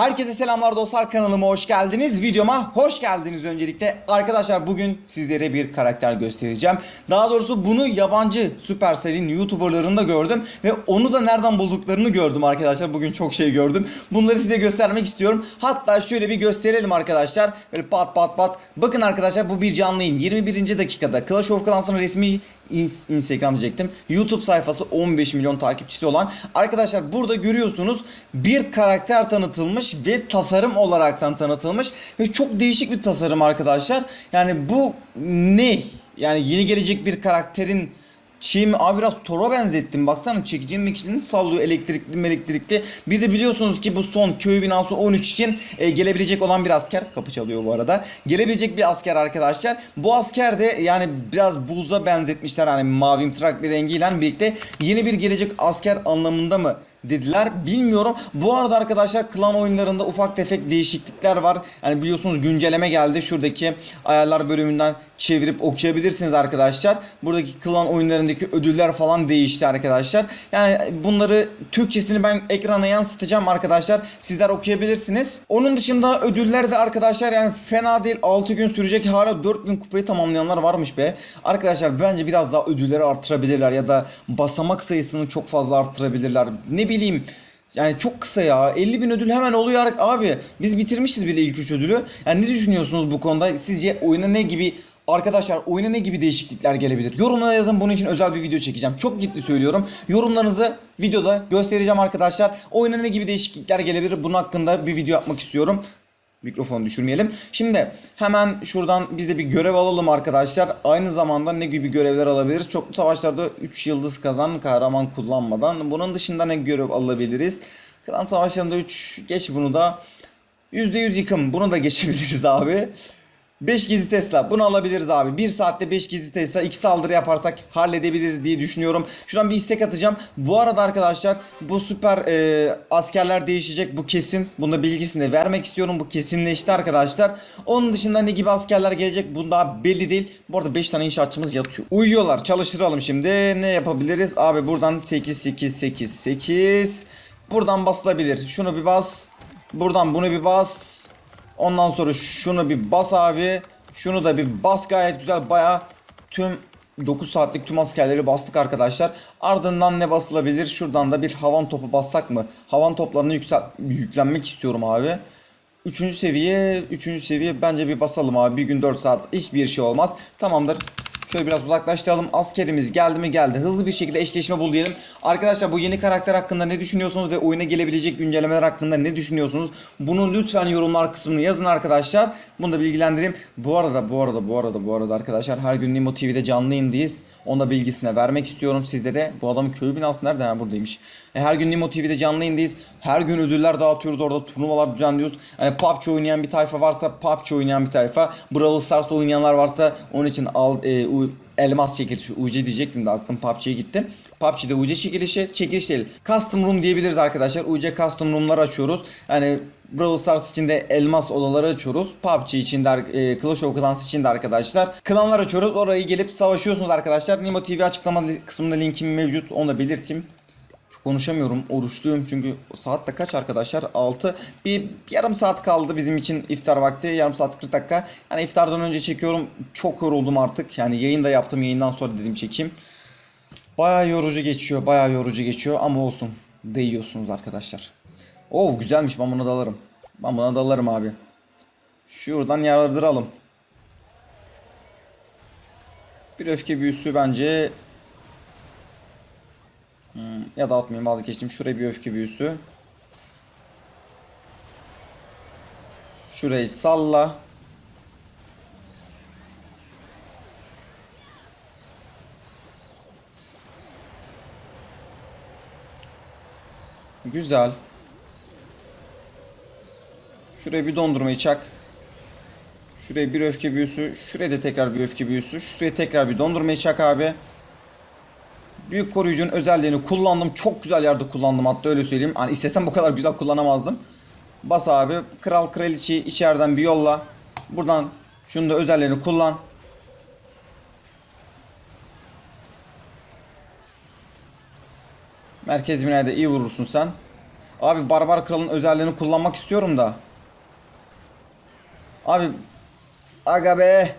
Herkese selamlar dostlar kanalıma hoş geldiniz. Videoma hoş geldiniz öncelikle. Arkadaşlar bugün sizlere bir karakter göstereceğim. Daha doğrusu bunu yabancı Supercell'in YouTuber'larında gördüm ve onu da nereden bulduklarını gördüm arkadaşlar. Bugün çok şey gördüm. Bunları size göstermek istiyorum. Hatta şöyle bir gösterelim arkadaşlar. Böyle pat pat pat. Bakın arkadaşlar bu bir canlı yayın. 21. dakikada Clash of Clans'ın resmi ins- Instagram diyecektim. YouTube sayfası 15 milyon takipçisi olan. Arkadaşlar burada görüyorsunuz bir karakter tanıtılmış ve tasarım olaraktan tanıtılmış ve çok değişik bir tasarım arkadaşlar. Yani bu ne? Yani yeni gelecek bir karakterin şey mi? Abi biraz Thor'a benzettim. Baksana çekicinin mekicinin sallıyor elektrikli elektrikli. Bir de biliyorsunuz ki bu son köy binası 13 için e, gelebilecek olan bir asker. Kapı çalıyor bu arada. Gelebilecek bir asker arkadaşlar. Bu asker de yani biraz buza benzetmişler. Hani mavi trak bir rengiyle birlikte yeni bir gelecek asker anlamında mı dediler bilmiyorum. Bu arada arkadaşlar klan oyunlarında ufak tefek değişiklikler var. Yani biliyorsunuz güncelleme geldi. Şuradaki ayarlar bölümünden çevirip okuyabilirsiniz arkadaşlar. Buradaki klan oyunlarındaki ödüller falan değişti arkadaşlar. Yani bunları Türkçesini ben ekrana yansıtacağım arkadaşlar. Sizler okuyabilirsiniz. Onun dışında ödüller de arkadaşlar yani fena değil. 6 gün sürecek hala 4000 kupayı tamamlayanlar varmış be. Arkadaşlar bence biraz daha ödülleri artırabilirler ya da basamak sayısını çok fazla arttırabilirler. Ne bileyim yani çok kısa ya. 50 bin ödül hemen oluyor abi. Biz bitirmişiz bile ilk 3 ödülü. Yani ne düşünüyorsunuz bu konuda? Sizce oyuna ne gibi Arkadaşlar oyuna ne gibi değişiklikler gelebilir? Yorumlara yazın bunun için özel bir video çekeceğim. Çok ciddi söylüyorum. Yorumlarınızı videoda göstereceğim arkadaşlar. Oyuna ne gibi değişiklikler gelebilir? Bunun hakkında bir video yapmak istiyorum. Mikrofonu düşürmeyelim. Şimdi hemen şuradan biz de bir görev alalım arkadaşlar. Aynı zamanda ne gibi görevler alabiliriz? Çoklu savaşlarda 3 yıldız kazan kahraman kullanmadan. Bunun dışında ne görev alabiliriz? Klan savaşlarında 3 geç bunu da. %100 yıkım bunu da geçebiliriz abi. 5 gizli Tesla bunu alabiliriz abi. 1 saatte 5 gizli Tesla 2 saldırı yaparsak halledebiliriz diye düşünüyorum. Şuradan bir istek atacağım. Bu arada arkadaşlar bu süper e, askerler değişecek bu kesin. Bunda bilgisini vermek istiyorum. Bu kesinleşti arkadaşlar. Onun dışında ne gibi askerler gelecek bu daha belli değil. Bu arada 5 tane inşaatçımız yatıyor. Uyuyorlar çalıştıralım şimdi. Ne yapabiliriz? Abi buradan 8 8 8 8 Buradan basılabilir. Şunu bir bas. Buradan bunu bir bas. Ondan sonra şunu bir bas abi. Şunu da bir bas gayet güzel. Baya tüm 9 saatlik tüm askerleri bastık arkadaşlar. Ardından ne basılabilir? Şuradan da bir havan topu bassak mı? Havan toplarını yüksel yüklenmek istiyorum abi. Üçüncü seviye, üçüncü seviye bence bir basalım abi. Bir gün 4 saat hiçbir şey olmaz. Tamamdır. Şöyle biraz uzaklaştıralım. Askerimiz geldi mi geldi. Hızlı bir şekilde eşleşme bul diyelim. Arkadaşlar bu yeni karakter hakkında ne düşünüyorsunuz ve oyuna gelebilecek güncellemeler hakkında ne düşünüyorsunuz? Bunu lütfen yorumlar kısmını yazın arkadaşlar. Bunu da bilgilendireyim. Bu arada bu arada bu arada bu arada arkadaşlar her gün Nimo TV'de canlı yayındayız. Onu da bilgisine vermek istiyorum sizlere. Bu adamın köy binası nerede? Ha buradaymış. E, her gün Nimo TV'de canlı yayındayız. Her gün ödüller dağıtıyoruz orada turnuvalar düzenliyoruz. Hani PUBG oynayan bir tayfa varsa PUBG oynayan bir tayfa. Brawl Stars oynayanlar varsa onun için al, e, u- elmas çekilişi UC diyecektim de aklım PUBG'ye gitti. PUBG'de UC çekilişi, çekiliş değil. Custom Room diyebiliriz arkadaşlar. UC Custom Room'lar açıyoruz. Yani Brawl Stars için de elmas odaları açıyoruz. PUBG için de e, Clash of Clans için de arkadaşlar. Klanlar açıyoruz. Orayı gelip savaşıyorsunuz arkadaşlar. Nimo TV açıklama kısmında linkim mevcut. Onu da belirteyim. Konuşamıyorum. Oruçluyum çünkü saat de kaç arkadaşlar? 6. Bir yarım saat kaldı bizim için iftar vakti. Yarım saat 40 dakika. Yani iftardan önce çekiyorum. Çok yoruldum artık. Yani yayın da yaptım. Yayından sonra dedim çekeyim. Bayağı yorucu geçiyor. Bayağı yorucu geçiyor ama olsun. Değiyorsunuz arkadaşlar. Oo güzelmiş. Ben buna dalarım. Ben buna dalarım abi. Şuradan yardıralım. Bir öfke büyüsü bence Hmm, ya da atmayayım vazgeçtim. Şuraya bir öfke büyüsü. Şurayı salla. Güzel. Şuraya bir dondurmayı çak. Şuraya bir öfke büyüsü. Şuraya da tekrar bir öfke büyüsü. Şuraya tekrar bir dondurmayı çak abi. Büyük koruyucunun özelliğini kullandım. Çok güzel yerde kullandım hatta öyle söyleyeyim. Hani istesem bu kadar güzel kullanamazdım. Bas abi. Kral kraliçeyi içeriden bir yolla. Buradan şunu da özelliğini kullan. Merkez binayda iyi vurursun sen. Abi Barbar Kral'ın özelliğini kullanmak istiyorum da. Abi aga be.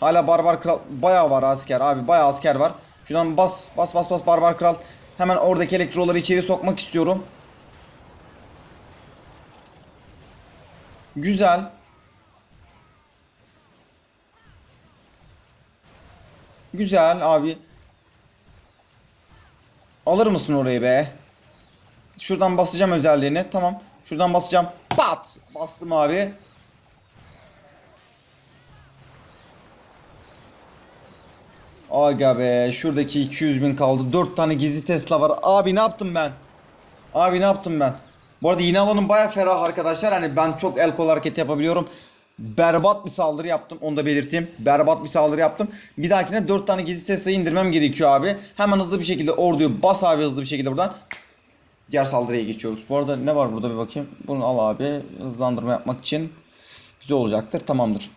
Hala Barbar Kral bayağı var asker abi bayağı asker var. Şuradan bas bas bas bas Barbar Kral. Hemen oradaki elektroları içeri sokmak istiyorum. Güzel. Güzel abi. Alır mısın orayı be? Şuradan basacağım özelliğini. Tamam. Şuradan basacağım. Pat! Bastım abi. Aga be şuradaki 200 bin kaldı. 4 tane gizli Tesla var. Abi ne yaptım ben? Abi ne yaptım ben? Bu arada yine alanım baya ferah arkadaşlar. Hani ben çok el kol hareket yapabiliyorum. Berbat bir saldırı yaptım. Onu da belirteyim. Berbat bir saldırı yaptım. Bir dahakine 4 tane gizli Tesla'yı indirmem gerekiyor abi. Hemen hızlı bir şekilde orduyu bas abi hızlı bir şekilde buradan. Diğer saldırıya geçiyoruz. Bu arada ne var burada bir bakayım. Bunu al abi. Hızlandırma yapmak için. Güzel olacaktır. Tamamdır.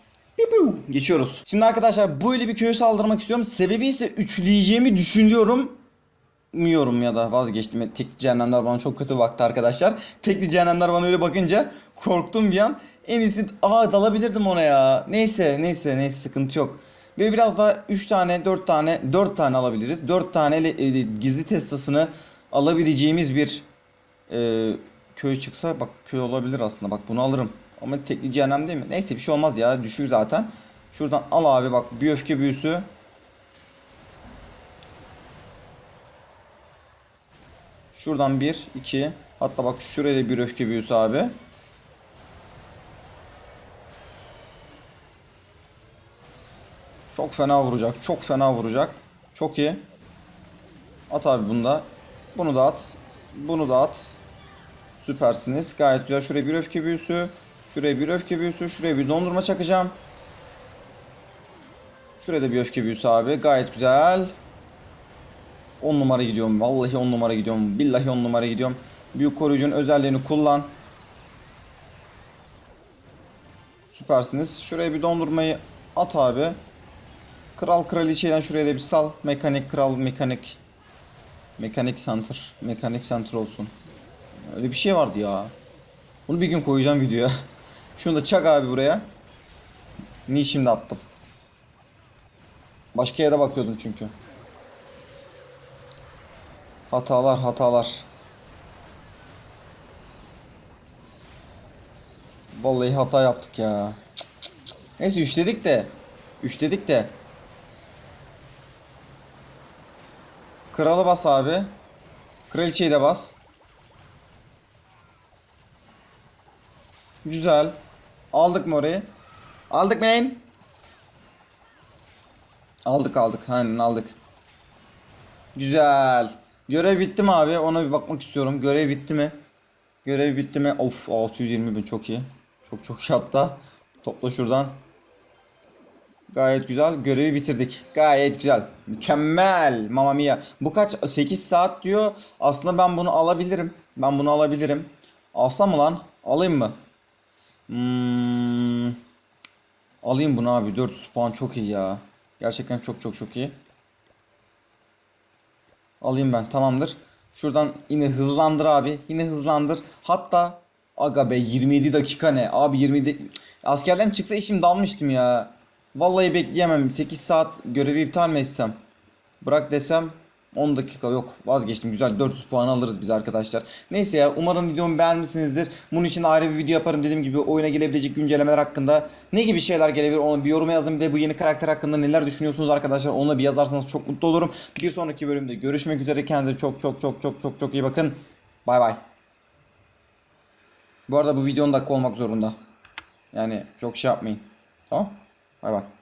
Geçiyoruz. Şimdi arkadaşlar böyle bir köye saldırmak istiyorum. Sebebi ise üçleyeceğimi düşünüyorum. Umuyorum ya da vazgeçtim. Tekli cehennemler bana çok kötü baktı arkadaşlar. Tekli cehennemler bana öyle bakınca korktum bir an. En iyisi aa dalabilirdim ona ya. Neyse neyse neyse sıkıntı yok. Böyle biraz daha 3 tane 4 tane 4 tane alabiliriz. 4 tane e, gizli testasını alabileceğimiz bir e, köy çıksa bak köy olabilir aslında. Bak bunu alırım. Ama tekli cehennem değil mi? Neyse bir şey olmaz ya. Düşük zaten. Şuradan al abi bak bir öfke büyüsü. Şuradan bir, iki. Hatta bak şuraya bir öfke büyüsü abi. Çok fena vuracak. Çok fena vuracak. Çok iyi. At abi bunu da. Bunu da at. Bunu da at. Süpersiniz. Gayet güzel. Şuraya bir öfke büyüsü. Şuraya bir öfke büyüsü. Şuraya bir dondurma çakacağım. Şuraya da bir öfke büyüsü abi. Gayet güzel. 10 numara gidiyorum. Vallahi 10 numara gidiyorum. Billahi 10 numara gidiyorum. Büyük koruyucunun özelliğini kullan. Süpersiniz. Şuraya bir dondurmayı at abi. Kral kraliçeyle şuraya da bir sal. Mekanik kral mekanik. Mekanik center. Mekanik center olsun. Öyle bir şey vardı ya. Bunu bir gün koyacağım videoya. Şunu da çak abi buraya. Niye şimdi attım? Başka yere bakıyordum çünkü. Hatalar hatalar. Vallahi hata yaptık ya. Neyse üçledik de. Üçledik de. Kralı bas abi. Kraliçeyi de bas. Güzel. Aldık mı orayı? Aldık main. Aldık aldık. Aynen aldık. Güzel. Görev bitti mi abi? Ona bir bakmak istiyorum. Görev bitti mi? Görev bitti mi? Of 620 bin çok iyi. Çok çok iyi hatta. Topla şuradan. Gayet güzel. Görevi bitirdik. Gayet güzel. Mükemmel. Mamma mia. Bu kaç? 8 saat diyor. Aslında ben bunu alabilirim. Ben bunu alabilirim. Alsam mı lan? Alayım mı? Hmm. Alayım bunu abi. 400 puan çok iyi ya. Gerçekten çok çok çok iyi. Alayım ben tamamdır. Şuradan yine hızlandır abi. Yine hızlandır. Hatta aga be 27 dakika ne? Abi 27 askerlerim çıksa işim dalmıştım ya. Vallahi bekleyemem. 8 saat görevi iptal mi etsem? Bırak desem 10 dakika yok vazgeçtim güzel 400 puan alırız biz arkadaşlar. Neyse ya umarım videomu beğenmişsinizdir. Bunun için ayrı bir video yaparım dediğim gibi oyuna gelebilecek güncellemeler hakkında ne gibi şeyler gelebilir onu bir yoruma yazın. Bir de bu yeni karakter hakkında neler düşünüyorsunuz arkadaşlar onu bir yazarsanız çok mutlu olurum. Bir sonraki bölümde görüşmek üzere kendinize çok çok çok çok çok çok iyi bakın. Bay bay. Bu arada bu videonun dakika olmak zorunda. Yani çok şey yapmayın. Tamam? Bay bay.